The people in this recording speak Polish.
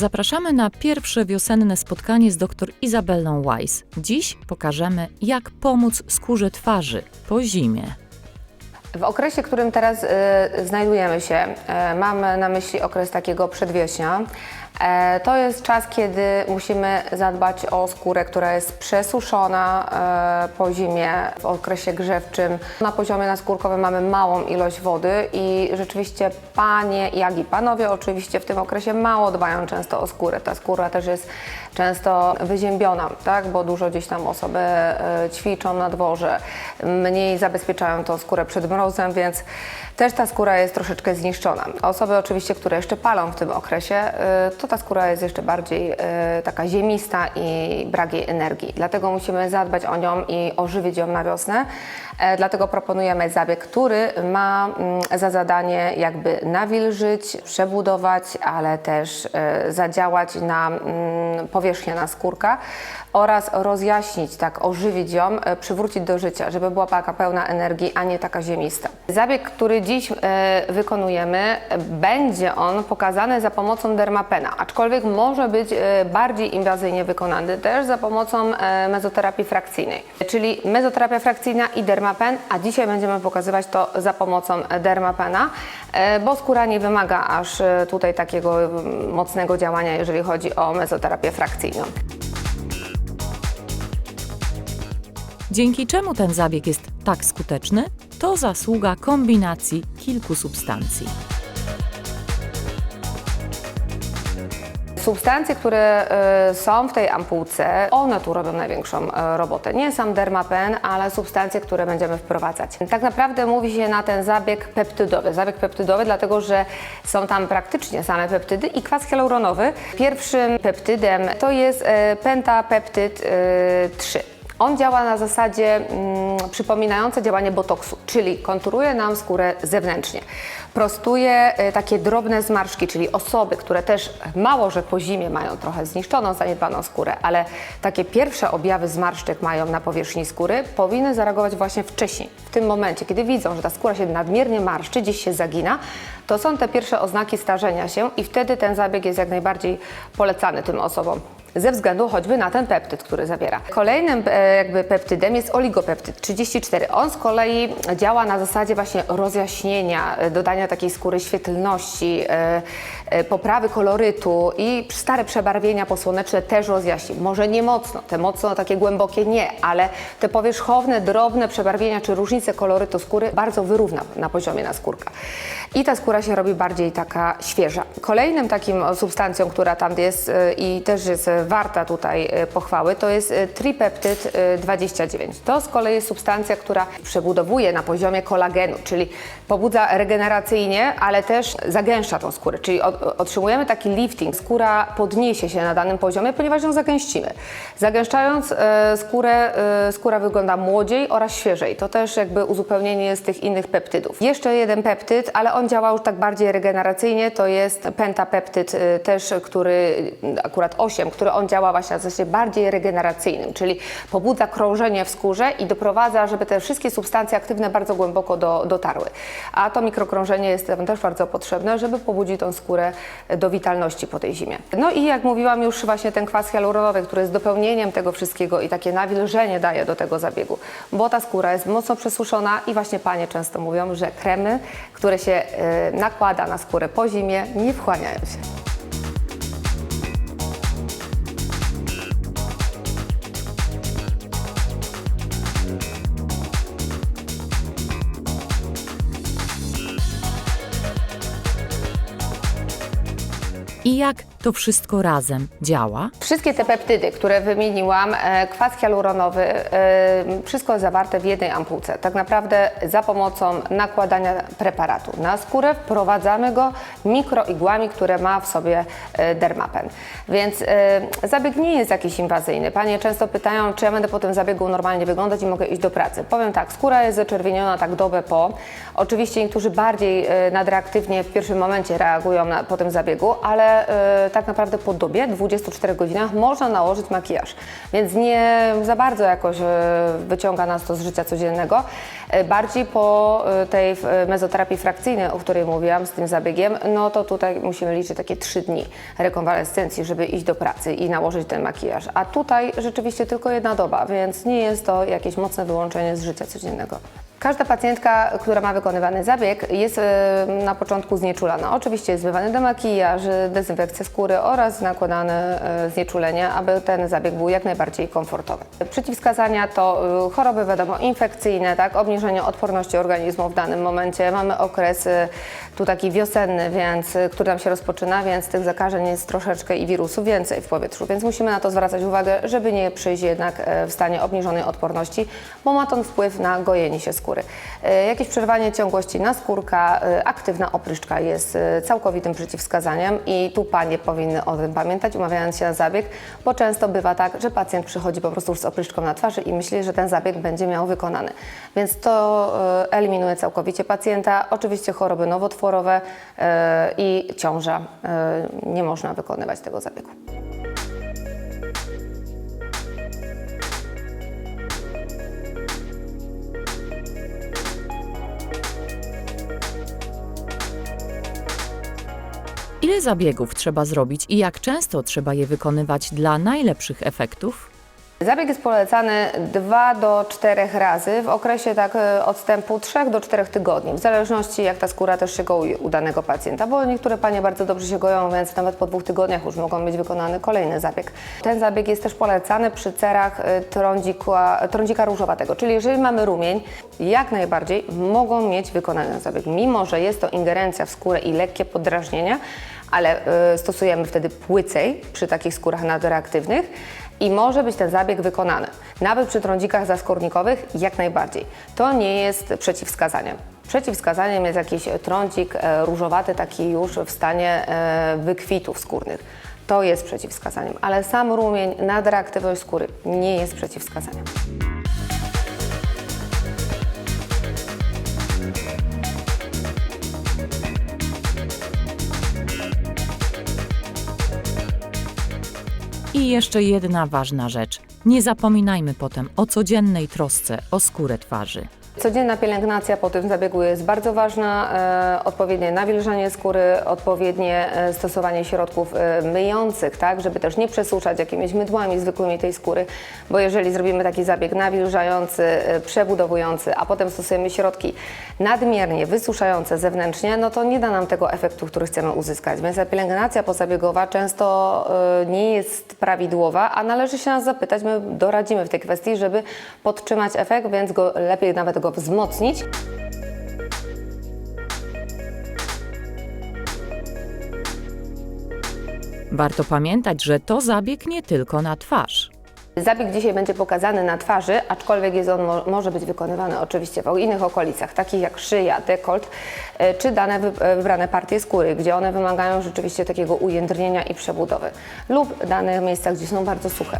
Zapraszamy na pierwsze wiosenne spotkanie z dr Izabelą Weiss. Dziś pokażemy, jak pomóc skórze twarzy po zimie. W okresie, w którym teraz e, znajdujemy się, e, mamy na myśli okres takiego przedwiośnia. E, to jest czas, kiedy musimy zadbać o skórę, która jest przesuszona e, po zimie w okresie grzewczym. Na poziomie naskórkowym mamy małą ilość wody i rzeczywiście panie, jak i panowie oczywiście w tym okresie mało dbają często o skórę. Ta skóra też jest często wyziębiona, tak? bo dużo gdzieś tam osoby e, ćwiczą na dworze, mniej zabezpieczają tą skórę przed mrozem, więc też ta skóra jest troszeczkę zniszczona. Osoby oczywiście, które jeszcze palą w tym okresie, e, to ta skóra jest jeszcze bardziej e, taka ziemista i brak jej energii. Dlatego musimy zadbać o nią i ożywić ją na wiosnę. Dlatego proponujemy zabieg, który ma mm, za zadanie jakby nawilżyć, przebudować, ale też zadziałać na mm, powierzchnię naskórka oraz rozjaśnić, tak ożywić ją, e, przywrócić do życia, żeby była taka pełna energii, a nie taka ziemista. Zabieg, który dziś e, wykonujemy, będzie on pokazany za pomocą dermapena, aczkolwiek może być e, bardziej inwazyjnie wykonany też za pomocą mezoterapii frakcyjnej, czyli mezoterapia frakcyjna i dermapen, a dzisiaj będziemy pokazywać to za pomocą dermapena, bo skóra nie wymaga aż e, tutaj takiego mm, mocnego działania, jeżeli chodzi o mezoterapię frakcyjną. Dzięki czemu ten zabieg jest tak skuteczny? To zasługa kombinacji kilku substancji. Substancje, które e, są w tej ampułce, one tu robią największą e, robotę. Nie sam dermapen, ale substancje, które będziemy wprowadzać. Tak naprawdę mówi się na ten zabieg peptydowy. Zabieg peptydowy, dlatego że są tam praktycznie same peptydy i kwas hialuronowy. Pierwszym peptydem to jest e, pentapeptyd e, 3. On działa na zasadzie mm, przypominające działanie botoksu, czyli konturuje nam skórę zewnętrznie. Prostuje y, takie drobne zmarszki, czyli osoby, które też mało, że po zimie mają trochę zniszczoną, zaniedbaną skórę, ale takie pierwsze objawy zmarszczek mają na powierzchni skóry, powinny zareagować właśnie wcześniej. W tym momencie, kiedy widzą, że ta skóra się nadmiernie marszczy, gdzieś się zagina, to są te pierwsze oznaki starzenia się i wtedy ten zabieg jest jak najbardziej polecany tym osobom ze względu choćby na ten peptyd, który zawiera. Kolejnym e, jakby peptydem jest oligopeptyd 34. On z kolei działa na zasadzie właśnie rozjaśnienia, e, dodania takiej skóry świetlności, e, poprawy kolorytu i stare przebarwienia posłoneczne też rozjaśni. Może nie mocno, te mocno takie głębokie nie, ale te powierzchowne, drobne przebarwienia czy różnice kolorytu skóry bardzo wyrówna na poziomie naskórka. I ta skóra się robi bardziej taka świeża. Kolejnym takim substancją, która tam jest i też jest warta tutaj e, pochwały, to jest e, tripeptyd e, 29. To z kolei jest substancja, która przebudowuje na poziomie kolagenu, czyli pobudza regeneracyjnie, ale też zagęszcza tą skórę, czyli otrzymujemy taki lifting. Skóra podniesie się na danym poziomie, ponieważ ją zagęścimy. Zagęszczając e, skórę, e, skóra wygląda młodziej oraz świeżej. To też jakby uzupełnienie z tych innych peptydów. Jeszcze jeden peptyd, ale on działa już tak bardziej regeneracyjnie, to jest pentapeptyd e, też, który akurat 8, który on działa właśnie na zasadzie bardziej regeneracyjnym, czyli pobudza krążenie w skórze i doprowadza, żeby te wszystkie substancje aktywne bardzo głęboko do, dotarły. A to mikrokrążenie jest tam też bardzo potrzebne, żeby pobudzić tą skórę do witalności po tej zimie. No i jak mówiłam już właśnie ten kwas hialuronowy, który jest dopełnieniem tego wszystkiego i takie nawilżenie daje do tego zabiegu, bo ta skóra jest mocno przesuszona i właśnie panie często mówią, że kremy, które się e, nakłada na skórę po zimie, nie wchłaniają się. I jak to wszystko razem działa? Wszystkie te peptydy, które wymieniłam, e, kwas hialuronowy, e, wszystko jest zawarte w jednej ampułce. Tak naprawdę za pomocą nakładania preparatu na skórę wprowadzamy go mikroigłami, które ma w sobie e, dermapen. Więc zabieg nie jest jakiś inwazyjny. Panie często pytają, czy ja będę po tym zabiegu normalnie wyglądać i mogę iść do pracy. Powiem tak, skóra jest zaczerwieniona tak dobę po. Oczywiście niektórzy bardziej nadreaktywnie w pierwszym momencie reagują na, po tym zabiegu, ale e, tak naprawdę po dobie, 24 godzinach, można nałożyć makijaż. Więc nie za bardzo jakoś e, wyciąga nas to z życia codziennego. E, Bardziej po e, tej e, mezoterapii frakcyjnej, o której mówiłam, z tym zabiegiem, no to tutaj musimy liczyć takie trzy dni rekonwalescencji, żeby iść do pracy i nałożyć ten makijaż. A tutaj rzeczywiście tylko jedna doba, więc nie jest to jakieś mocne wyłączenie z życia codziennego. Każda pacjentka, która ma wykonywany zabieg, jest e, na początku znieczulana. Oczywiście jest zmywany demakijaż, dezynfekcja skóry oraz nakładane e, znieczulenie, aby ten zabieg był jak najbardziej komfortowy. Przeciwwskazania to e, choroby, wiadomo, infekcyjne, tak, obniżenie odporności organizmu w danym momencie. Mamy okres tu taki wiosenny, więc, który nam się rozpoczyna, więc tych zakażeń jest troszeczkę i wirusów więcej w powietrzu, więc musimy na to zwracać uwagę, żeby nie przyjść jednak w stanie obniżonej odporności, bo ma to wpływ na gojenie się skóry. E, Jakieś przerwanie ciągłości naskórka, e, aktywna opryszczka jest e, całkowitym przeciwwskazaniem i tu panie powinny o tym pamiętać, umawiając się na zabieg, bo często bywa tak, że pacjent przychodzi po prostu z opryszczką na twarzy i myśli, że ten zabieg będzie miał wykonany. Więc to eliminuje całkowicie pacjenta. Oczywiście choroby nowotworowe i ciąża. Nie można wykonywać tego zabiegu. Ile zabiegów trzeba zrobić i jak często trzeba je wykonywać dla najlepszych efektów? Zabieg jest polecany 2 do 4 razy w okresie tak e, odstępu 3 do 4 tygodni, w zależności jak ta skóra też się goi u danego pacjenta, bo niektóre panie bardzo dobrze się goją, więc nawet po dwóch tygodniach już mogą być wykonany kolejny zabieg. Ten zabieg jest też polecany przy cerach e, trądzika, trądzika różowatego, czyli jeżeli mamy rumień, jak najbardziej mogą mieć wykonany zabieg, mimo że jest to ingerencja w skórę i lekkie podrażnienia, ale e, stosujemy wtedy płycej przy takich skórach nadreaktywnych i może być ten zabieg wykonany. Nawet przy trądzikach zaskórnikowych jak najbardziej. To nie jest przeciwwskazaniem. Przeciwwskazaniem jest jakiś trądzik e, różowaty, taki już w stanie e, wykwitów skórnych. To jest przeciwwskazaniem, ale sam rumień, nadreaktywność skóry nie jest przeciwwskazaniem. I jeszcze jedna ważna rzecz. Nie zapominajmy potem o codziennej trosce o skórę twarzy. Codzienna pielęgnacja po tym zabiegu jest bardzo ważna. E, odpowiednie nawilżanie skóry, odpowiednie e, stosowanie środków e, myjących, tak, żeby też nie przesuszać jakimiś mydłami zwykłymi tej skóry, bo jeżeli zrobimy taki zabieg nawilżający, przebudowujący, a potem stosujemy środki nadmiernie wysuszające zewnętrznie, no to nie da nam tego efektu, który chcemy uzyskać. Więc ta pielęgnacja pozabiegowa często nie jest prawidłowa, a należy się nas zapytać, my doradzimy w tej kwestii, żeby podtrzymać efekt, więc go lepiej nawet go wzmocnić. Warto pamiętać, że to zabieg nie tylko na twarz. Zabieg dzisiaj będzie pokazany na twarzy, aczkolwiek jest on mo może być wykonywany oczywiście w innych okolicach, takich jak szyja, dekolt, e, czy dane e, wybrane partie skóry, gdzie one wymagają rzeczywiście takiego ujędrnienia i przebudowy, lub dane miejsca, gdzie są bardzo suche.